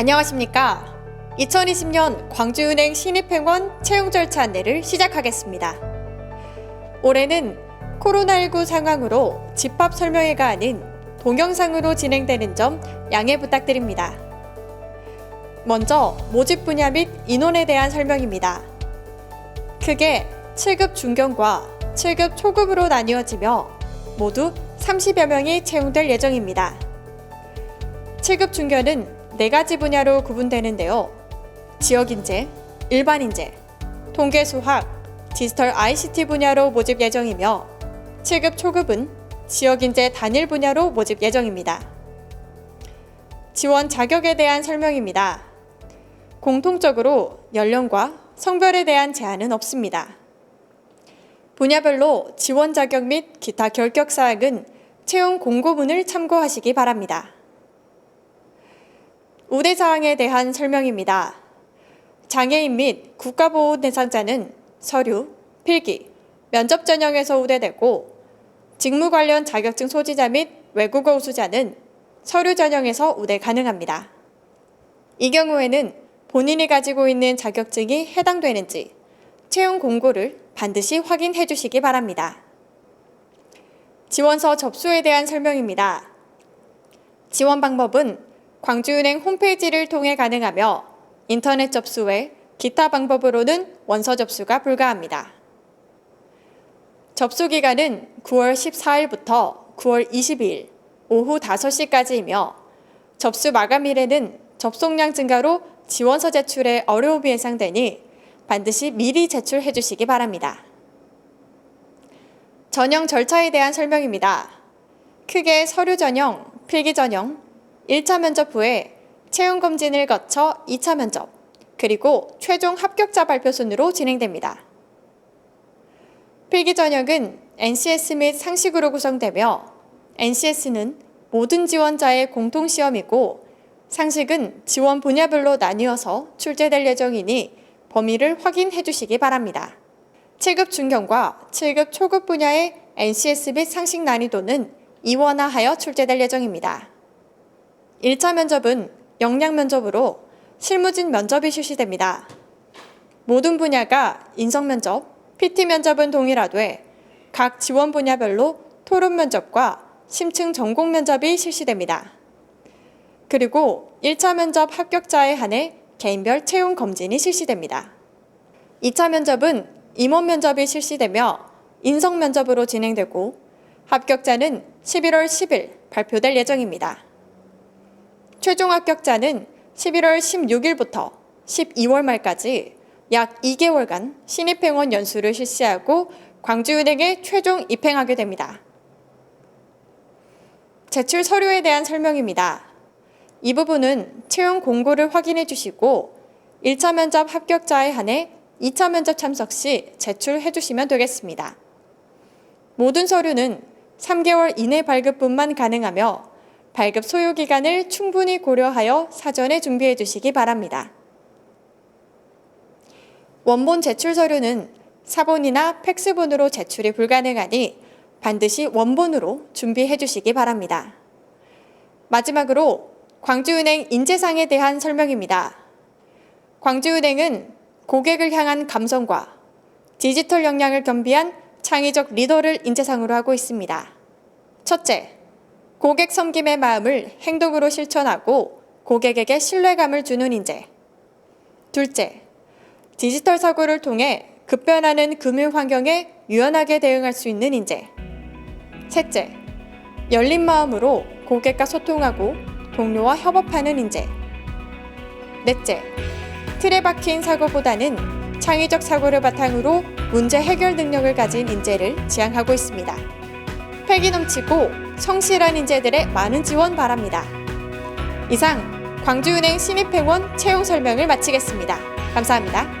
안녕하십니까. 2020년 광주은행 신입행원 채용 절차 안내를 시작하겠습니다. 올해는 코로나19 상황으로 집합 설명회가 아닌 동영상으로 진행되는 점 양해 부탁드립니다. 먼저 모집 분야 및 인원에 대한 설명입니다. 크게 7급 중견과 7급 초급으로 나뉘어지며 모두 30여 명이 채용될 예정입니다. 7급 중견은 네 가지 분야로 구분되는데요. 지역인재, 일반인재, 통계수학, 디지털 ICT 분야로 모집 예정이며 7급 초급은 지역인재 단일 분야로 모집 예정입니다. 지원 자격에 대한 설명입니다. 공통적으로 연령과 성별에 대한 제한은 없습니다. 분야별로 지원 자격 및 기타 결격 사항은 채용 공고문을 참고하시기 바랍니다. 우대 사항에 대한 설명입니다. 장애인 및 국가보호 대상자는 서류, 필기, 면접 전형에서 우대되고 직무 관련 자격증 소지자 및 외국어 우수자는 서류 전형에서 우대 가능합니다. 이 경우에는 본인이 가지고 있는 자격증이 해당되는지 채용 공고를 반드시 확인해 주시기 바랍니다. 지원서 접수에 대한 설명입니다. 지원 방법은 광주은행 홈페이지를 통해 가능하며 인터넷 접수 외 기타 방법으로는 원서 접수가 불가합니다. 접수 기간은 9월 14일부터 9월 22일 오후 5시까지이며 접수 마감일에는 접속량 증가로 지원서 제출에 어려움이 예상되니 반드시 미리 제출해 주시기 바랍니다. 전형 절차에 대한 설명입니다. 크게 서류 전형, 필기 전형, 1차 면접 후에 채용 검진을 거쳐 2차 면접, 그리고 최종 합격자 발표 순으로 진행됩니다. 필기 전형은 NCS 및 상식으로 구성되며 NCS는 모든 지원자의 공통 시험이고 상식은 지원 분야별로 나뉘어서 출제될 예정이니 범위를 확인해 주시기 바랍니다. 7급 중견과 7급 초급 분야의 NCS 및 상식 난이도는 이원화하여 출제될 예정입니다. 1차 면접은 역량 면접으로 실무진 면접이 실시됩니다. 모든 분야가 인성 면접, PT 면접은 동일하되 각 지원 분야별로 토론 면접과 심층 전공 면접이 실시됩니다. 그리고 1차 면접 합격자에 한해 개인별 채용 검진이 실시됩니다. 2차 면접은 임원 면접이 실시되며 인성 면접으로 진행되고 합격자는 11월 10일 발표될 예정입니다. 최종 합격자는 11월 16일부터 12월 말까지 약 2개월간 신입행원 연수를 실시하고 광주은행에 최종 입행하게 됩니다. 제출 서류에 대한 설명입니다. 이 부분은 채용 공고를 확인해 주시고 1차 면접 합격자에 한해 2차 면접 참석 시 제출해 주시면 되겠습니다. 모든 서류는 3개월 이내 발급뿐만 가능하며 발급 소요 기간을 충분히 고려하여 사전에 준비해 주시기 바랍니다. 원본 제출 서류는 사본이나 팩스본으로 제출이 불가능하니 반드시 원본으로 준비해 주시기 바랍니다. 마지막으로 광주은행 인재상에 대한 설명입니다. 광주은행은 고객을 향한 감성과 디지털 역량을 겸비한 창의적 리더를 인재상으로 하고 있습니다. 첫째, 고객 섬김의 마음을 행동으로 실천하고 고객에게 신뢰감을 주는 인재. 둘째, 디지털 사고를 통해 급변하는 금융 환경에 유연하게 대응할 수 있는 인재. 셋째, 열린 마음으로 고객과 소통하고 동료와 협업하는 인재. 넷째, 틀에 박힌 사고보다는 창의적 사고를 바탕으로 문제 해결 능력을 가진 인재를 지향하고 있습니다. 패기 넘치고 성실한 인재들의 많은 지원 바랍니다. 이상 광주은행 신입행원 채용 설명을 마치겠습니다. 감사합니다.